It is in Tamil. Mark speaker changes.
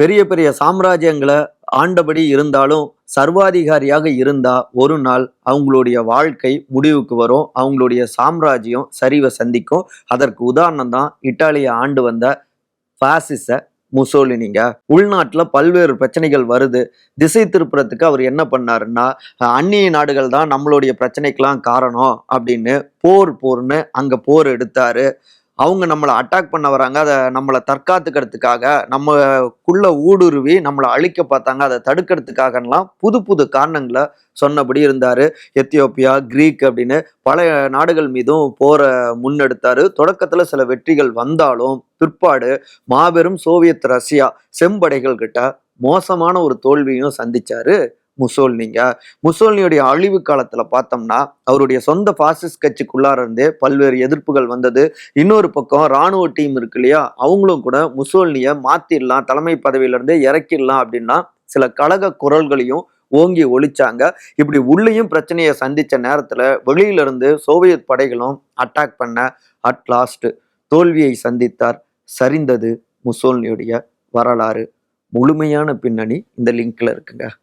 Speaker 1: பெரிய பெரிய சாம்ராஜ்யங்களை ஆண்டபடி இருந்தாலும் சர்வாதிகாரியாக இருந்தா ஒரு நாள் அவங்களுடைய வாழ்க்கை முடிவுக்கு வரும். அவங்களுடைய சாம்ராஜ்யம் சரிவை சந்திக்கும். அதற்கு உதாரணம் தான் இட்டாலியை ஆண்டு வந்த பாசிச முசோலினிங்க. உள்நாட்டில் பல்வேறு பிரச்சனைகள் வருது. திசை திருப்புறத்துக்கு அவர் என்ன பண்ணாருன்னா அந்நிய நாடுகள் தான் நம்மளுடைய பிரச்சனைக்கெல்லாம் காரணம் அப்படின்னு போர் போர்னு அங்கே போர் எடுத்தாரு. அவங்க நம்மளை அட்டாக் பண்ண வராங்க அதை நம்மளை தற்காத்துக்கிறதுக்காக நம்மக்குள்ள ஊடுருவி நம்மளை அழிக்க பார்த்தாங்க அதை தடுக்கிறதுக்காகலாம் புது புது காரணங்களை சொன்னபடி இருந்தார். எத்தியோப்பியா கிரீக் அப்படின்னு பல நாடுகள் மீதும் போரை முன்னெடுத்தாரு. தொடக்கத்தில் சில வெற்றிகள் வந்தாலும் பிற்பாடு மாபெரும் சோவியத் ரஷ்யா செம்படைகள் கிட்ட மோசமான ஒரு தோல்வியும் சந்திச்சாரு. முசோல்னிங்க. முசோல்னியுடைய அழிவு காலத்தில் பார்த்தோம்னா அவருடைய சொந்த பாசிஸ்ட் கட்சிக்குள்ளார இருந்து பல்வேறு எதிர்ப்புகள் வந்தது. இன்னொரு பக்கம் ராணுவ டீம் இருக்கு இல்லையா அவங்களும் கூட முசோல்னியை மாத்திடலாம் தலைமை பதவியிலிருந்தே இறக்கிடலாம் அப்படின்னா சில கழக குரல்களையும் ஓங்கி ஒழிச்சாங்க. இப்படி உள்ளேயும் பிரச்சனையை சந்தித்த நேரத்தில் வெளியிலிருந்து சோவியத் படைகளும் அட்டாக் பண்ண அட் லாஸ்ட் தோல்வியை சந்தித்தார். சரிந்தது முசோல்னியுடைய வரலாறு. முழுமையான பின்னணி இந்த லிங்க்ல இருக்குங்க.